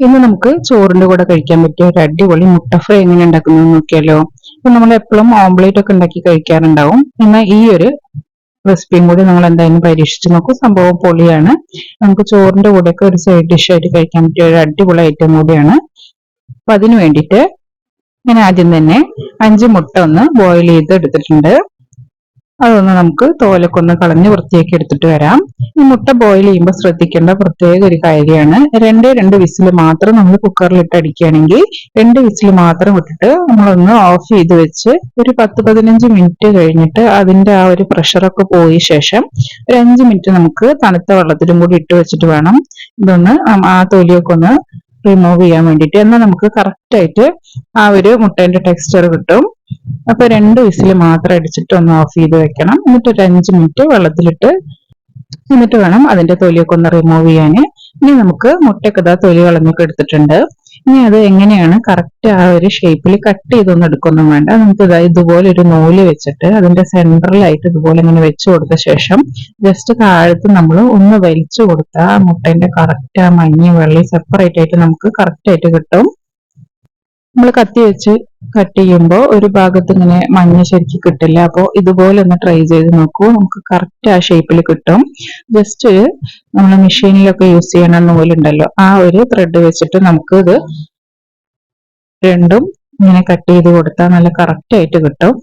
ഇന്ന് നമുക്ക് ചോറിന്റെ കൂടെ കഴിക്കാൻ പറ്റിയ ഒരു അടിപൊളി മുട്ട ഫ്രൈ എങ്ങനെ ഉണ്ടാക്കുന്നത് നോക്കിയാലോ? ഇപ്പൊ നമ്മൾ എപ്പോഴും ഓംപ്ലേറ്റ് ഒക്കെ ഉണ്ടാക്കി കഴിക്കാറുണ്ടാവും. എന്നാൽ ഈ ഒരു റെസിപ്പിയും കൂടി നമ്മൾ എന്തായാലും പരീക്ഷിച്ച് നോക്കൂ. സംഭവം പൊളിയാണ്. നമുക്ക് ചോറിന്റെ കൂടെയൊക്കെ ഒരു സൈഡ് ഡിഷ് ആയിട്ട് കഴിക്കാൻ പറ്റിയ ഒരു അടിപൊളി ഐറ്റം കൂടിയാണ്. അപ്പൊ അതിന് വേണ്ടിയിട്ട് ഞാൻ ആദ്യം തന്നെ അഞ്ച് മുട്ട ഒന്ന് ബോയിൽ ചെയ്ത് എടുത്തിട്ടുണ്ട് അതൊന്ന് നമുക്ക് തോലക്കൊന്ന് കളഞ്ഞ് വൃത്തിയാക്കി എടുത്തിട്ട് വരാം. ഈ മുട്ട ബോയിൽ ചെയ്യുമ്പോൾ ശ്രദ്ധിക്കേണ്ട പ്രത്യേക ഒരു കാര്യമാണ്. രണ്ടേ രണ്ട് വിസിൽ മാത്രം നമ്മൾ കുക്കറിൽ ഇട്ട് അടിക്കുകയാണെങ്കിൽ രണ്ട് വിസിൽ മാത്രം ഇട്ടിട്ട് നമ്മളൊന്ന് ഓഫ് ചെയ്ത് വെച്ച് ഒരു പത്ത് പതിനഞ്ച് മിനിറ്റ് കഴിഞ്ഞിട്ട് അതിന്റെ ആ ഒരു പ്രഷറൊക്കെ പോയ ശേഷം ഒരു അഞ്ച് മിനിറ്റ് നമുക്ക് തണുത്ത വെള്ളത്തിലും കൂടി ഇട്ട് വെച്ചിട്ട് വേണം. ഇതൊന്ന് ആ തൊലിയൊക്കെ ഒന്ന് റിമൂവ് ചെയ്യാൻ വേണ്ടിയിട്ട്. എന്നാൽ നമുക്ക് കറക്റ്റ് ആയിട്ട് ആ ഒരു മുട്ടേന്റെ ടെക്സ്ചർ കിട്ടും. അപ്പൊ രണ്ട് വിസിൽ മാത്രം അടിച്ചിട്ട് ഒന്ന് ഓഫ് ചെയ്ത് വെക്കണം. എന്നിട്ട് ഒരു അഞ്ച് മിനിറ്റ് വെള്ളത്തിലിട്ട് എന്നിട്ട് വേണം അതിന്റെ തൊലിയൊക്കെ ഒന്ന് റിമൂവ് ചെയ്യാൻ. ഇനി നമുക്ക് മുട്ടയൊക്കെ ഇതാ തൊലി കളഞ്ഞൊക്കെ എടുത്തിട്ടുണ്ട്. ഇനി അത് എങ്ങനെയാണ് കറക്റ്റ് ആ ഒരു ഷേപ്പിൽ കട്ട് ചെയ്തൊന്നും എടുക്കൊന്നും വേണ്ട. നമുക്ക് ഇതാ ഇതുപോലെ ഒരു നൂൽ വെച്ചിട്ട് അതിന്റെ സെൻട്രലായിട്ട് ഇതുപോലെ ഇങ്ങനെ വെച്ചു കൊടുത്ത ശേഷം ജസ്റ്റ് താഴത്ത് നമ്മൾ ഒന്ന് വലിച്ചു കൊടുത്താൽ ആ മുട്ടന്റെ കറക്റ്റ് ആ മഞ്ഞ വെള്ളി സെപ്പറേറ്റ് ആയിട്ട് നമുക്ക് കറക്റ്റ് ആയിട്ട് കിട്ടും. നമ്മൾ കത്തി വെച്ച് കട്ട് ചെയ്യുമ്പോൾ ഒരു ഭാഗത്ത് ഇങ്ങനെ മഞ്ഞ ശരിക്ക് കിട്ടില്ല. അപ്പോൾ ഇതുപോലെ ഒന്ന് ട്രൈ ചെയ്ത് നോക്കൂ. നമുക്ക് കറക്റ്റ് ആ ഷേപ്പിൽ കിട്ടും. ജസ്റ്റ് നമ്മൾ മെഷീനിലൊക്കെ യൂസ് ചെയ്യണ നൂലുണ്ടല്ലോ ആ ഒരു ത്രെഡ് വെച്ചിട്ട് നമുക്ക് ഇത് രണ്ടും ഇങ്ങനെ കട്ട് ചെയ്ത് കൊടുത്താൽ നല്ല കറക്റ്റ് ആയിട്ട് കിട്ടും.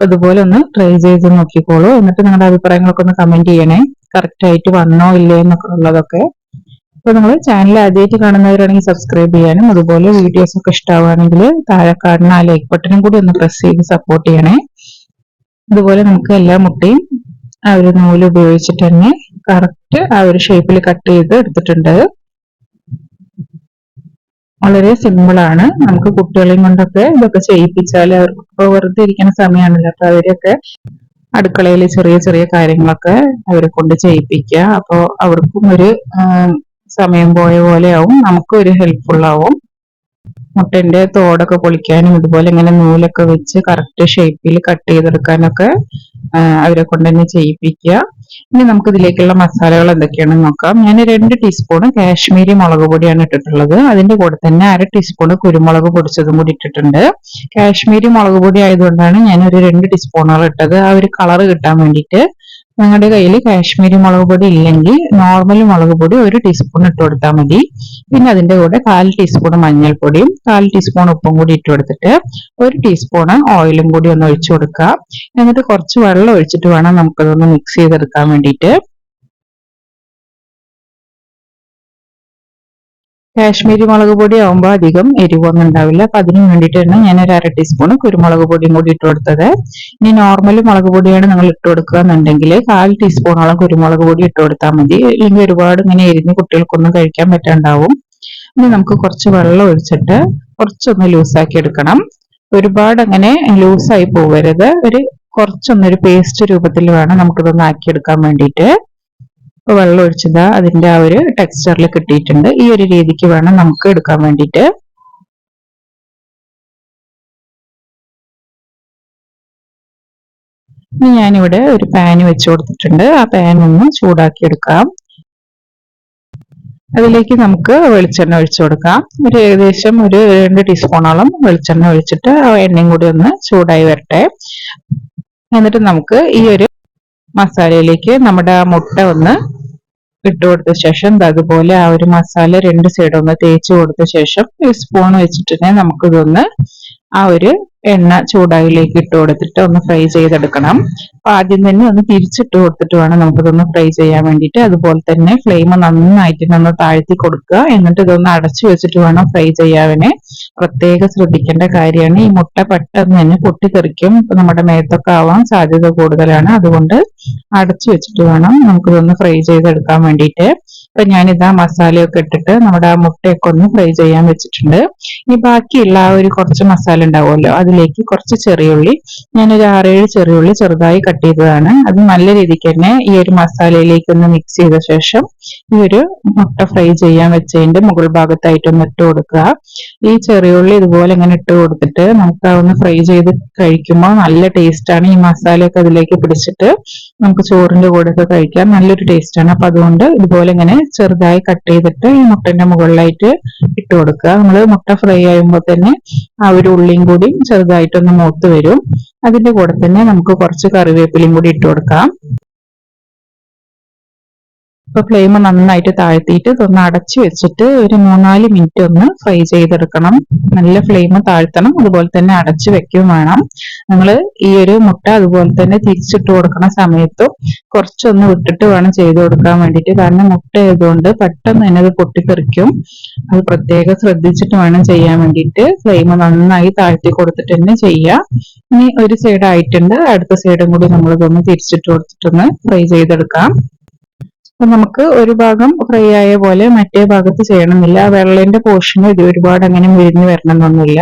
അതുപോലെ ഒന്ന് ട്രൈ ചെയ്ത് നോക്കിക്കോളൂ. എന്നിട്ട് നിങ്ങളുടെ അഭിപ്രായങ്ങളൊക്കെ ഒന്ന് കമന്റ് ചെയ്യണേ. കറക്റ്റ് ആയിട്ട് വന്നോ ഇല്ലേ എന്നൊക്കെ ഉള്ളതൊക്കെ അപ്പൊ നമ്മൾ ചാനൽ ആദ്യമായിട്ട് കാണുന്നവരാണെങ്കിൽ സബ്സ്ക്രൈബ് ചെയ്യാനും അതുപോലെ വീഡിയോസ് ഒക്കെ ഇഷ്ടമാവുകയാണെങ്കിൽ താഴെ കാണുന്ന ആ ലൈക്ക് ബട്ടണും കൂടി ഒന്ന് പ്രസ് ചെയ്ത് സപ്പോർട്ട് ചെയ്യണേ. അതുപോലെ നമുക്ക് എല്ലാ മുട്ടയും ആ ഒരു നൂൽ ഉപയോഗിച്ചിട്ട് തന്നെ കറക്റ്റ് ആ ഒരു ഷേപ്പിൽ കട്ട് ചെയ്ത് എടുത്തിട്ടുണ്ട്. വളരെ സിമ്പിൾ ആണ്. നമുക്ക് കുട്ടികളെയും കൊണ്ടൊക്കെ ഇതൊക്കെ ചെയ്യിപ്പിച്ചാൽ അവർക്ക് വെറുതെ ഇരിക്കുന്ന സമയമാണല്ലോ. അപ്പൊ അവരൊക്കെ അടുക്കളയിൽ ചെറിയ ചെറിയ കാര്യങ്ങളൊക്കെ അവരെ കൊണ്ട് ചെയ്യിപ്പിക്കുക. അപ്പോൾ അവർക്കും ഒരു സമയം പോയ പോലെയാവും. നമുക്കും ഒരു ഹെൽപ്ഫുൾ ആവും മുട്ടന്റെ തോടൊക്കെ പൊളിക്കാനും ഇതുപോലെ ഇങ്ങനെ നൂലൊക്കെ വെച്ച് കറക്റ്റ് ഷേപ്പിൽ കട്ട് ചെയ്തെടുക്കാനൊക്കെ അവരെ കൊണ്ട് തന്നെ ചെയ്യിപ്പിക്കുക. ഇനി നമുക്ക് ഇതിലേക്കുള്ള മസാലകൾ എന്തൊക്കെയാണെന്ന് നോക്കാം. ഞാൻ രണ്ട് ടീസ്പൂൺ കാശ്മീരി മുളക് പൊടിയാണ് ഇട്ടിട്ടുള്ളത്. അതിന്റെ കൂടെ തന്നെ അര ടീസ്പൂൺ കുരുമുളക് പൊടിച്ചതും കൂടി ഇട്ടിട്ടുണ്ട്. കാശ്മീരി മുളക് പൊടി ആയതുകൊണ്ടാണ് ഞാൻ ഒരു രണ്ട് ടീസ്പൂണുകൾ ഇട്ടത്. ആ ഒരു കളർ കിട്ടാൻ വേണ്ടിയിട്ട് നിങ്ങളുടെ കയ്യിൽ കാശ്മീരി മുളക് പൊടി ഇല്ലെങ്കിൽ നോർമൽ മുളക് പൊടി ഒരു ടീസ്പൂൺ ഇട്ട് കൊടുത്താൽ മതി. പിന്നെ അതിന്റെ കൂടെ കാൽ ടീസ്പൂൺ മഞ്ഞൾപ്പൊടിയും കാൽ ടീസ്പൂൺ ഉപ്പും കൂടി ഇട്ട് കൊടുത്തിട്ട് ഒരു ടീസ്പൂൺ ഓയിലും കൂടി ഒന്ന് ഒഴിച്ചു കൊടുക്കുക എന്നിട്ട് കുറച്ച് വെള്ളം ഒഴിച്ചിട്ട് വേണം നമുക്കതൊന്ന് മിക്സ് ചെയ്തെടുക്കാൻ വേണ്ടിയിട്ട്. കാശ്മീരി മുളക് പൊടി ആവുമ്പോൾ അധികം എരിവൊന്നും ഉണ്ടാവില്ല. അപ്പൊ അതിന് വേണ്ടിയിട്ട് തന്നെ ഞാൻ ഒരു അര ടീസ്പൂൺ കുരുമുളക് പൊടിയും കൂടി ഇട്ട് കൊടുത്തത്. ഇനി നോർമൽ മുളക് പൊടിയാണ് നിങ്ങൾ ഇട്ട് കൊടുക്കുക എന്നുണ്ടെങ്കിൽ കാൽ ടീസ്പൂണോളം കുരുമുളക് പൊടി ഇട്ട് കൊടുത്താൽ മതി. അല്ലെങ്കിൽ ഒരുപാട് ഇങ്ങനെ എരിഞ്ഞ് കുട്ടികൾക്കൊന്നും കഴിക്കാൻ പറ്റാണ്ടാവും. ഇനി നമുക്ക് കുറച്ച് വെള്ളം ഒഴിച്ചിട്ട് കുറച്ചൊന്ന് ലൂസാക്കി എടുക്കണം. ഒരുപാട് അങ്ങനെ ലൂസായി പോകരുത് ഒരു കുറച്ചൊന്നൊരു പേസ്റ്റ് രൂപത്തിൽ വേണം നമുക്കിതൊന്ന് ആക്കിയെടുക്കാൻ വേണ്ടിയിട്ട്. ഇപ്പൊ വെള്ളം ഒഴിച്ചത്. അതിന്റെ ആ ഒരു ടെക്സ്ചറിൽ കിട്ടിയിട്ടുണ്ട്. ഈ ഒരു രീതിക്ക് വേണം നമുക്ക് എടുക്കാൻ വേണ്ടിയിട്ട്. ഇനി ഞാനിവിടെ ഒരു പാൻ വെച്ച് കൊടുത്തിട്ടുണ്ട്. ആ പാൻ ഒന്ന് ചൂടാക്കി എടുക്കാം. അതിലേക്ക് നമുക്ക് വെളിച്ചെണ്ണ ഒഴിച്ചു കൊടുക്കാം. ഒരു ഏകദേശം ഒരു രണ്ട് ടീസ്പൂണോളം വെളിച്ചെണ്ണ ഒഴിച്ചിട്ട് ആ എണ്ണയും കൂടി ഒന്ന് ചൂടായി വരട്ടെ. എന്നിട്ട് നമുക്ക് ഈ ഒരു മസാലയിലേക്ക് നമ്മുടെ ആ മുട്ട ഒന്ന് ഇട്ട് കൊടുത്ത ശേഷം അതുപോലെ ആ ഒരു മസാല രണ്ട് സൈഡും ഒന്ന് തേച്ച് കൊടുത്ത ശേഷം ഒരു സ്പൂൺ വെച്ചിട്ട് നമുക്കിതൊന്ന് ആ ഒരു എണ്ണ ചൂടായിലേക്ക് ഇട്ട് കൊടുത്തിട്ട് ഒന്ന് ഫ്രൈ ചെയ്തെടുക്കണം. അപ്പൊ ആദ്യം തന്നെ ഒന്ന് തിരിച്ചിട്ട് കൊടുത്തിട്ട് വേണം നമുക്കിതൊന്ന് ഫ്രൈ ചെയ്യാൻ വേണ്ടിയിട്ട്. അതുപോലെ തന്നെ ഫ്ലെയിം നന്നായിട്ട് ഒന്ന് താഴ്ത്തി കൊടുക്കുക. എന്നിട്ട് ഇതൊന്ന് അടച്ചു വെച്ചിട്ട് വേണം ഫ്രൈ ചെയ്യാവിനെ. പ്രത്യേകം ശ്രദ്ധിക്കേണ്ട കാര്യമാണ്. ഈ മുട്ട പെട്ടെന്ന് തന്നെ പൊട്ടിത്തെറിക്കും. ഇപ്പൊ നമ്മുടെ മേത്തൊക്കെ ആവാൻ സാധ്യത കൂടുതലാണ്. അതുകൊണ്ട് അടച്ചു വെച്ചിട്ട് വേണം നമുക്കിതൊന്ന് ഫ്രൈ ചെയ്തെടുക്കാൻ വേണ്ടിയിട്ട്. അപ്പൊ ഞാനിതാ മസാലയൊക്കെ ഇട്ടിട്ട് നമ്മുടെ ആ മുട്ടയൊക്കെ ഒന്ന് ഫ്രൈ ചെയ്യാൻ വെച്ചിട്ടുണ്ട്. ഇനി ബാക്കിയുള്ള ആ ഒരു കുറച്ച് മസാല ഉണ്ടാവുമല്ലോ അതിലേക്ക് കുറച്ച് ചെറിയുള്ളി ഞാനൊരു ആറേഴ് ചെറിയുള്ളി ചെറുതായി കട്ട് ചെയ്തതാണ്. അത് നല്ല രീതിക്ക് തന്നെ ഈ ഒരു മസാലയിലേക്ക് ഒന്ന് മിക്സ് ചെയ്ത ശേഷം ഈ ഒരു മുട്ട ഫ്രൈ ചെയ്യാൻ വെച്ചതിന്റെ മുകൾ ഭാഗത്തായിട്ട് ഒന്ന് ഇട്ട് കൊടുക്കുക. ഈ ചെറിയുള്ളി ഇതുപോലെ ഇങ്ങനെ ഇട്ട് കൊടുത്തിട്ട് നമുക്ക് ഒന്ന് ഫ്രൈ ചെയ്ത് കഴിക്കുമ്പോൾ നല്ല ടേസ്റ്റാണ് ഈ മസാലയൊക്കെ അതിലേക്ക് പിടിച്ചിട്ട് നമുക്ക് ചോറിന്റെ കൂടെ ഒക്കെ കഴിക്കാം. നല്ലൊരു ടേസ്റ്റ് ആണ്. അപ്പൊ അതുകൊണ്ട് ഇതുപോലെ ഇങ്ങനെ ചെറുതായി കട്ട് ചെയ്തിട്ട് ഈ മുട്ടന്റെ മുകളിലായിട്ട് ഇട്ട് കൊടുക്കുക. നമ്മൾ മുട്ട ഫ്രൈ ആയുമ്പോൾ തന്നെ ആ ഒരു ഉള്ളിയും കൂടി ചെറുതായിട്ടൊന്ന് മൂത്ത് വരും. അതിന്റെ കൂടെ തന്നെ നമുക്ക് കുറച്ച് കറിവേപ്പിലയും കൂടി ഇട്ട് കൊടുക്കാം. ഇപ്പൊ ഫ്ലെയിം നന്നായിട്ട് താഴ്ത്തിയിട്ട് ഇതൊന്ന് അടച്ചു വെച്ചിട്ട് ഒരു മൂന്നാൽ മിനിറ്റ് ഒന്ന് ഫ്രൈ ചെയ്തെടുക്കണം. നല്ല ഫ്ലെയിം താഴ്ത്തണം. അതുപോലെ തന്നെ അടച്ചു വെക്കുകയും വേണം. നിങ്ങൾ ഈ ഒരു മുട്ട അതുപോലെ തന്നെ തിരിച്ചിട്ട് കൊടുക്കുന്ന സമയത്തും കുറച്ചൊന്ന് വിട്ടിട്ട് വേണം ചെയ്ത് കൊടുക്കാൻ വേണ്ടിയിട്ട്. കാരണം മുട്ട ആയതുകൊണ്ട് പെട്ടെന്ന് തന്നെ അത് പൊട്ടിത്തെറിക്കും. അത് പ്രത്യേകം ശ്രദ്ധിച്ചിട്ട് വേണം ചെയ്യാൻ വേണ്ടിയിട്ട്. ഫ്ലെയിം നന്നായി താഴ്ത്തി കൊടുത്തിട്ട് തന്നെ ചെയ്യുക ഇനി ഒരു സൈഡ് ആയിട്ടുണ്ട്. അടുത്ത സൈഡും കൂടി നമ്മളിതൊന്ന് തിരിച്ചിട്ട് കൊടുത്തിട്ടൊന്ന് ഫ്രൈ ചെയ്തെടുക്കാം. അപ്പൊ നമുക്ക് ഒരു ഭാഗം ഫ്രൈ ആയ പോലെ മറ്റേ ഭാഗത്ത് ചെയ്യണമെന്നില്ല. വെള്ളന്റെ പോർഷന് ഇത് ഒരുപാട് അങ്ങനെ മുരിഞ്ഞു വരണമെന്നൊന്നുമില്ല.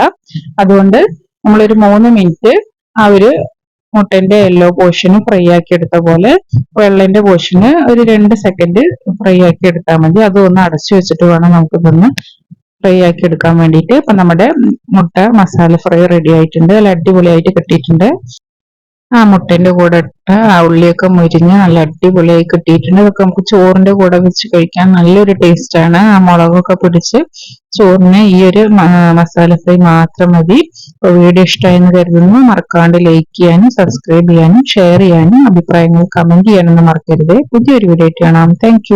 അതുകൊണ്ട് നമ്മളൊരു മൂന്ന് മിനിറ്റ് ആ ഒരു മുട്ടന്റെ യെല്ലോ പോർഷന് ഫ്രൈ ആക്കി എടുത്ത പോലെ വെള്ളന്റെ പോർഷന് ഒരു രണ്ട് സെക്കൻഡ് ഫ്രൈ ആക്കി എടുത്താൽ മതി. അതൊന്ന് അടച്ചു വെച്ചിട്ട് വേണം നമുക്കിതൊന്ന് ഫ്രൈ ആക്കി എടുക്കാൻ വേണ്ടിയിട്ട്. ഇപ്പൊ നമ്മുടെ മുട്ട മസാല ഫ്രൈ റെഡി ആയിട്ടുണ്ട്. നല്ല അടിപൊളിയായിട്ട് കിട്ടിയിട്ടുണ്ട്. ആ മുട്ടന്റെ കൂടെ ഇട്ട് ആ ഉള്ളിയൊക്കെ മുരിഞ്ഞ് നല്ല അടിപൊളിയായി കിട്ടിയിട്ടുണ്ട്. ഇതൊക്കെ നമുക്ക് ചോറിന്റെ കൂടെ വെച്ച് കഴിക്കാൻ നല്ലൊരു ടേസ്റ്റ് ആണ്. ആ മുളകൊക്കെ പിടിച്ച് ചോറിന് ഈ ഒരു മസാല ഫ്രൈ മാത്രം മതി. വീഡിയോ ഇഷ്ടമായെന്ന് കരുതുന്നു. മറക്കാണ്ട് ലൈക്ക് ചെയ്യാനും സബ്സ്ക്രൈബ് ചെയ്യാനും ഷെയർ ചെയ്യാനും അഭിപ്രായങ്ങൾ കമന്റ് ചെയ്യാനൊന്നും മറക്കരുത്. പുതിയൊരു വീഡിയോ ആയിട്ട് കാണാം. താങ്ക്